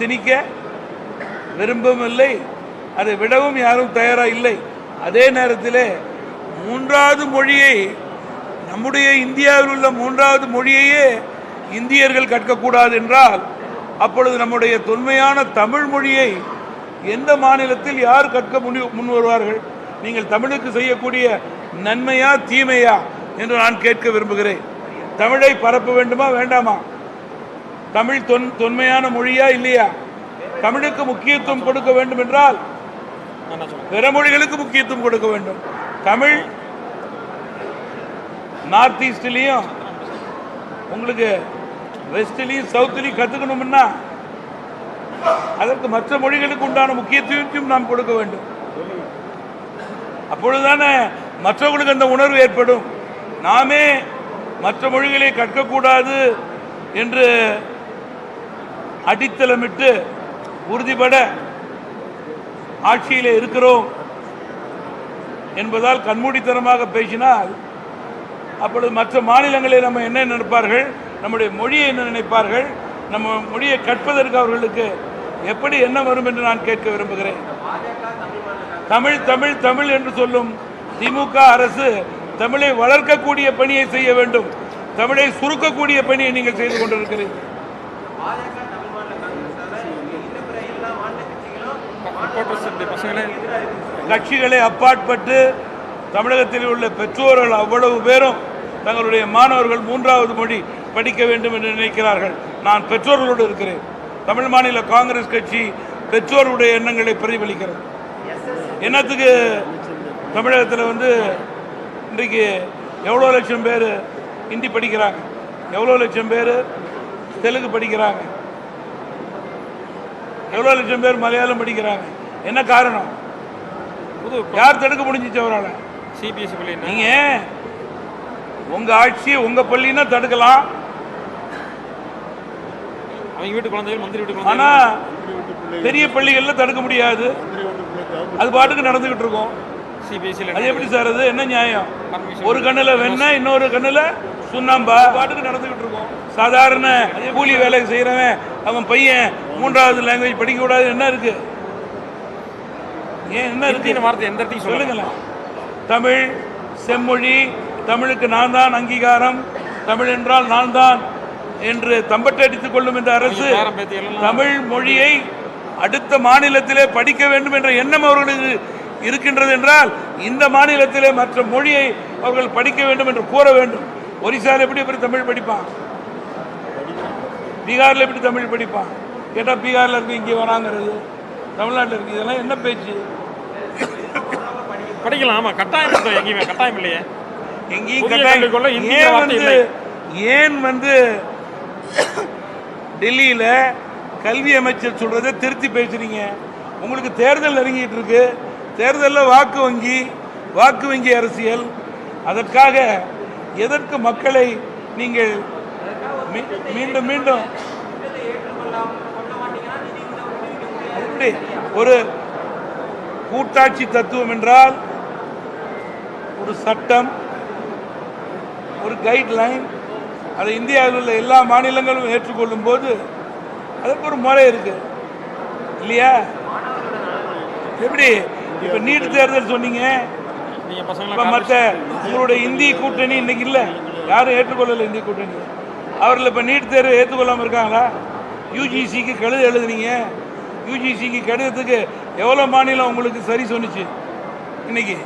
திணிக்க விரும்பவும் இல்லை அதை விடவும் யாரும் தயாரா இல்லை. அதே நேரத்திலே மூன்றாவது மொழியை நம்முடைய இந்தியாவில் உள்ள மூன்றாவது மொழியையே இந்தியர்கள் கற்கக்கூடாது என்றால் அப்பொழுது நம்முடைய தொன்மையான தமிழ் மொழியை எந்த மாநிலத்தில் யார் கற்க முன் முன் வருவார்கள் நீங்கள் தமிழுக்கு செய்யக்கூடிய நன்மையா தீமையா என்று நான் கேட்க விரும்புகிறேன். தமிழை பரப்ப வேண்டுமா வேண்டாமா? தமிழ் தொன் தொன்மையான மொழியா இல்லையா? தமிழுக்கு முக்கியத்துவம் கொடுக்க வேண்டும் என்றால் பிற மொழிகளுக்கு முக்கியத்துவம் கொடுக்க வேண்டும். தமிழ் நார்த் ஈஸ்ட்லேயும் உங்களுக்கு வெஸ்ட்லேயும் சவுத்துலேயும் கற்றுக்கணும்னா அதற்கு மற்ற மொழிகளுக்கு உண்டான முக்கியத்துவத்தையும் நாம் கொடுக்க வேண்டும். அப்பொழுதுதானே மற்றவர்களுக்கு அந்த உணர்வு ஏற்படும். நாமே மற்ற மொழிகளை கற்கக்கூடாது என்று அடித்தளமிட்டு உறுதிபட ஆட்சியிலே இருக்கிறோம் என்பதால் கண்மூடித்தனமாக பேசினால் அப்பொழுது மற்ற மாநிலங்களை நம்ம என்ன நினைப்பார்கள்? நம்முடைய மொழியை என்ன நினைப்பார்கள்? நம்ம மொழியை கற்பதற்கு அவர்களுக்கு எப்படி என்ன வரும் என்று நான் கேட்க விரும்புகிறேன். தமிழ் தமிழ் தமிழ் என்று சொல்லும் திமுக அரசு தமிழை வளர்க்கக்கூடிய பணியை செய்ய வேண்டும். தமிழை சுருக்கக்கூடிய பணியை நீங்கள் செய்து கொண்டிருக்கிறீர்கள். கட்சிகளை அப்பாற்பட்டு தமிழகத்தில் உள்ள பெற்றோர்கள் அவ்வளவு பேரும் தங்களுடைய மாணவர்கள் மூன்றாவது மொழி படிக்க வேண்டும் என்று நினைக்கிறார்கள். நான் பெற்றோர்களோடு இருக்கிறேன். தமிழ் மாநில காங்கிரஸ் கட்சி பெற்றோருடைய எண்ணங்களை பிரதிபலிக்கிறது. என்னத்துக்கு தமிழகத்தில் வந்து இன்றைக்கு எவ்வளோ லட்சம் பேர் ஹிந்தி படிக்கிறாங்க? எவ்வளோ லட்சம் பேர் தெலுங்கு படிக்கிறாங்க? எவ்வளோ லட்சம் பேர் மலையாளம் படிக்கிறாங்க? என்ன காரணம்? புது யார் தடுக்க முடிஞ்சிச்சு அவரால்? சிபிஎஸ்சி பள்ளி என்ன நீங்க உங்க ஆட்சி உங்க பள்ளின்னா தடுக்கலாம். அவங்க வீட்டு குழந்தைகள் மந்திரி வீட்டு ஆனா குழந்தைகள் பெரிய பள்ளிகள்ல தடுக்க முடியாது. அது பாட்டுக்கு நடந்துகிட்டு இருக்கும். சிபிஎஸ்சியில் அது எப்படி சார் அது? என்ன நியாயம். ஒரு கண்ணுல வெண்ண இன்னொரு கண்ணுல சுண்ணாம்பா? பாட்டுக்கு நடந்துகிட்டு இருக்கும். சாதாரண கூலி வேலை செய்யறவன் அவன் பையன் மூன்றாவது லாங்குவேஜ் படிக்க கூடாது என்ன இருக்கு? ஏன் என்ன இருக்கு? வார்த்தை எந்த இடத்தையும் சொல்லுங்களேன். தமிழ் செம்மொழி தமிழுக்கு நான் தான் அங்கீகாரம். தமிழ் என்றால் நான் தான் என்று தம்பட்டடித்துக் கொள்ளும் இந்த அரசு தமிழ் மொழியை அடுத்த மாநிலத்திலே படிக்க வேண்டும் என்ற எண்ணம் அவர்களுக்கு இருக்கின்றது என்றால் இந்த மாநிலத்திலே மற்ற மொழியை அவர்கள் படிக்க வேண்டும் என்று கூற வேண்டும். ஒரிசால எப்படி எப்படி தமிழ் படிப்பான்? பீகாரில் எப்படி தமிழ் படிப்பான்? கேட்டால் பீகாரில் இருக்கு இங்கே வராங்கிறது. தமிழ்நாட்டில் இருக்கு. இதெல்லாம் என்ன பேச்சு? படிக்கலாம். ஆமா கட்டாயம் எங்கேயுமே கட்டாயம் இல்லையே. எங்கேயும் கட்டாயம் ஏன் வந்து. ஏன் வந்து டெல்லியில் கல்வி அமைச்சர் சொல்றதை திருத்தி பேசுறீங்க? உங்களுக்கு தேர்தல் நெருங்கிட்டு இருக்கு. தேர்தலில் வாக்கு வங்கி வாக்கு வங்கி அரசியல். அதற்காக எதற்கு மக்களை நீங்கள் மீண்டும் மீண்டும் எப்படி? ஒரு கூட்டாட்சி தத்துவம் என்றால் ஒரு சட்டம் ஒரு கைட்லைன் அதை இந்தியாவில் உள்ள எல்லா மாநிலங்களும் ஏற்றுக்கொள்ளும் போது அதுக்கு ஒரு முறை இருக்கு. இல்லையா? எப்படி? இப்ப நீட் தேர்தல் சொன்னீங்க. மற்ற உங்களுடைய இந்திய கூட்டணி இன்னைக்கு இல்லை. யாரும் ஏற்றுக்கொள்ளல இந்திய கூட்டணி அவர்கள் இப்ப நீட் தேர்வு ஏற்றுக்கொள்ளாம இருக்காங்களா? யூஜிசிக்கு கழுது எழுதுனீங்க. யூஜிசிக்கு கடிதத்துக்கு எவ்வளோ மாநிலம் உங்களுக்கு சரி சொன்னுச்சு? இன்னைக்கு.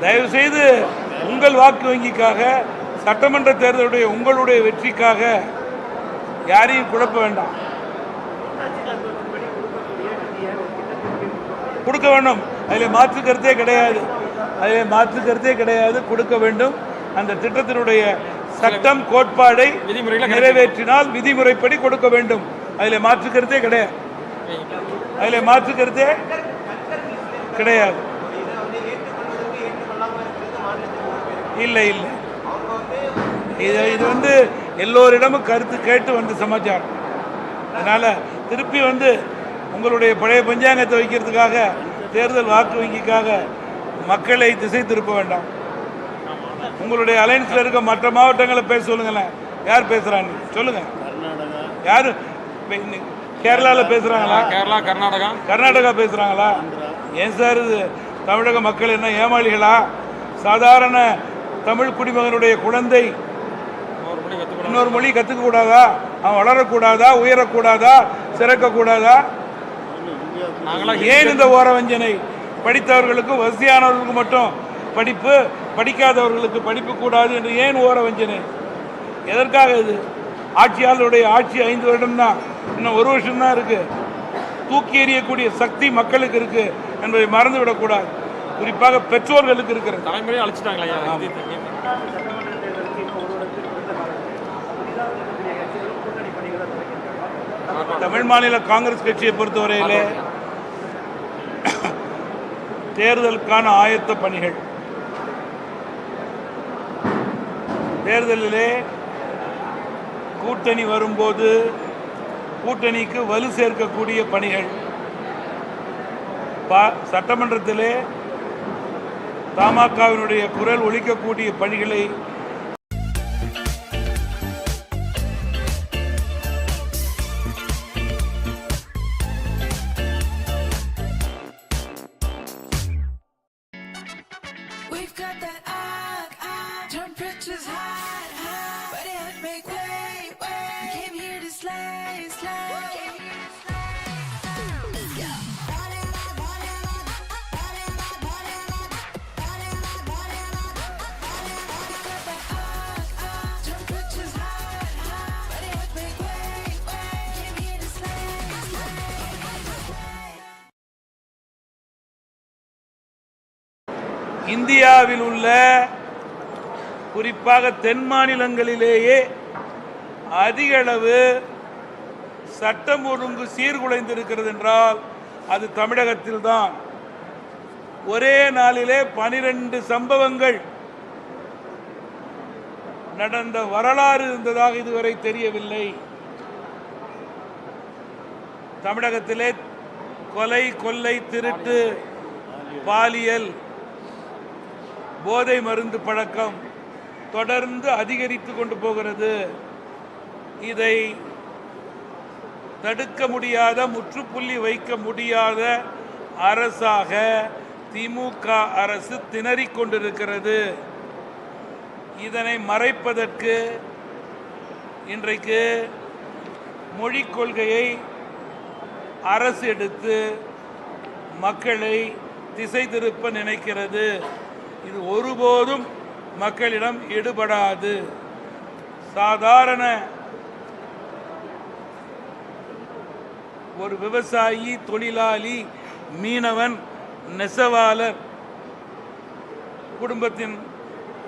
தயவு செய்து உங்கள் வாக்கு வங்கிக்காக சட்டமன்ற தேர்தலுடைய உங்களுடைய வெற்றிக்காக யாரையும் குழப்ப வேண்டாம். கொடுக்க வேண்டும். அதில் மாற்று கருத்தே கிடையாது. அதில் மாற்று கருத்தே கிடையாது. கொடுக்க வேண்டும். அந்த திட்டத்தினுடைய சட்டம் கோட்பாடை நிறைவேற்றினால் விதிமுறைப்படி கொடுக்க வேண்டும். அதில் மாற்று கருத்தே கிடையாது. அதில் மாற்று கருத்தே கிடையாது. இல்லை இல்லை. இது இது வந்து எல்லோரிடமும் கருத்து கேட்டு வந்த சமாச்சாரம். அதனால் திருப்பி வந்து உங்களுடைய பழைய பஞ்சாங்கத்தை வைக்கிறதுக்காக தேர்தல் வாக்கு வங்கிக்காக மக்களை திசை திருப்ப வேண்டாம். உங்களுடைய அலைன்ஸில் இருக்க மற்ற மாவட்டங்களை பேச சொல்லுங்களேன். யார் பேசுகிறாங்க சொல்லுங்க. யார்? கேரளால பேசுறாங்களா? கேரளா கர்நாடகா. கர்நாடகா பேசுறாங்களா? ஏன் சார் இது தமிழக மக்கள் என்ன ஏமாளிகளா? சாதாரண தமிழ் குடிமகனுடைய குழந்தை இன்னொரு மொழி கற்றுக்க கூடாதா? அவன் வளரக்கூடாதா? உயரக்கூடாதா சிறக்கக்கூடாதா ஏன் இந்த ஓர வஞ்சனை படித்தவர்களுக்கு வசதியானவர்களுக்கு மட்டும் படிப்பு படிக்காதவர்களுக்கு படிப்பு கூடாது என்று ஏன் ஓர வஞ்சனை எதற்காக இது? ஆட்சியாளருடைய ஆட்சி ஐந்து வருடம் தான் இன்னும் ஒரு வருஷம் தான் இருக்கு. தூக்கி எறியக்கூடிய சக்தி மக்களுக்கு இருக்கு என்பதை மறந்து விடக்கூடாது குறிப்பாக பெற்றோர்களுக்கு இருக்கிறது. தலைமுறையை அழிச்சிட்டாங்களா தமிழ் மாநில காங்கிரஸ் கட்சியை பொறுத்தவரையிலே தேர்தலுக்கான ஆயத்த பணிகள். தேர்தலிலே கூட்டணி வரும்போது கூட்டணிக்கு வலு சேர்க்கக்கூடிய பணிகள். பா சட்டமன்றத்திலே தமாகவினுடைய குரல் ஒழிக்கக்கூடிய பணிகளை இந்தியாவில் உள்ள குறிப்பாக தென் மாநிலங்களிலேயே அதிக அளவு சட்டம் ஒழுங்கு சீர்குலைந்திருக்கிறது என்றால் அது தமிழகத்தில்தான் ஒரே நாளிலே பனிரெண்டு சம்பவங்கள் நடந்த வரலாறு இருந்ததாக இதுவரை தெரியவில்லை. தமிழகத்திலே கொலை கொள்ளை திருட்டு பாலியல் போதை மருந்து பழக்கம் தொடர்ந்து அதிகரித்து கொண்டு போகிறது. இதை தடுக்க முடியாத முற்றுப்புள்ளி வைக்க முடியாத அரசாக திமுக அரசு திணறிக் கொண்டிருக்கிறது. இதனை மறைப்பதற்கு இன்றைக்கு மொழிக் கொள்கையை அரசு எடுத்து மக்களை திசை திருப்ப நினைக்கிறது. இது ஒருபோதும் மக்களிடம் எடுபடாது. சாதாரண ஒரு விவசாயி தொழிலாளி மீனவன் நெசவாளர் குடும்பத்தின்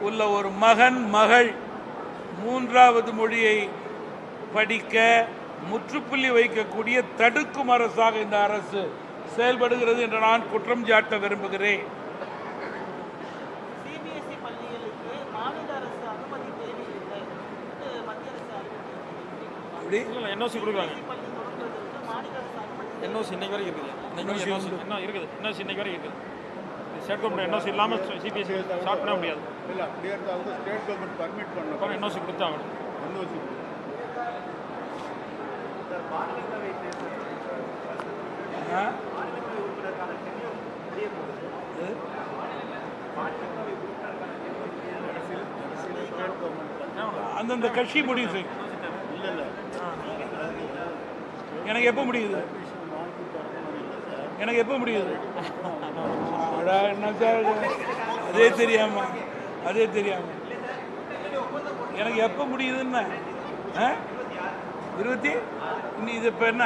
உள்ள ஒரு மகன் மகள் மூன்றாவது மொழியை படிக்க முற்றுப்புள்ளி வைக்கக்கூடிய தடுக்கும் அரசாக இந்த அரசு செயல்படுகிறது என்று நான் குற்றம் சாட்ட விரும்புகிறேன் சிபிஎஸ்இ பள்ளிகளுக்கு மாநில அரசு அனுமதி தேவையில்லை என்று மத்திய அரசு அப்படி இல்லை இல்லை என்ஓசி கொடுக்குறாங்க. என்ஓசி இன்னைக்கு வரைக்கும் இருக்குது இன்னைக்கு என்ஓசி இன்னும் இருக்குது. என்ஓசி இன்னைக்கு வரைக்கும் இருக்குது. ஸ்டேட் கவர்மெண்ட் என்ஓசி இல்லாமல் சிபிஎஸ்சி ஸ்டார்ட் பண்ண முடியாது. இல்லை அப்படியே வந்து ஸ்டேட் கவர்மெண்ட் பர்மிட் பண்ணணும். என்ஓசி கொடுத்தாகணும் என்ஓசி ஆ? அந்தந்த கட்சி முடிவு செய்யும் இல்லை இல்லை எனக்கு எப்போ முடியுது? எனக்கு எப்போ முடியுது? அடா, என்ன சார் அதே தெரியாமா அதே தெரியாமா. எனக்கு எப்போ முடியுதுன்னு? ஆ? இருபத்தி? இன்னி இது இப்போ என்ன?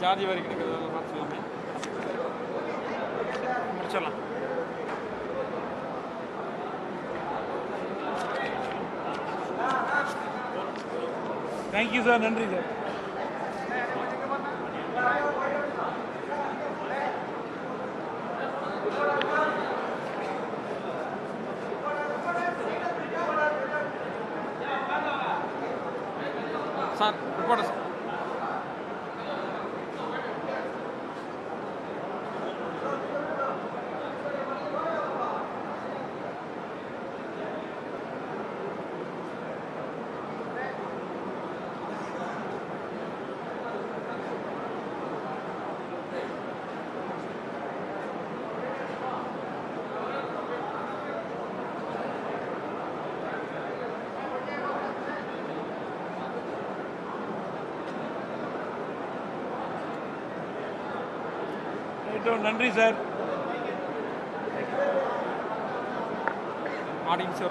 ஜாதி வரைக்கும் இருக்கிறதெல்லாம் முடிச்சிடலாம். தேங்க்யூ சார் நன்றி சார் சார் ரிப்போர்ட்டர் சார் நன்றி சார். ஆடியன்ஸ்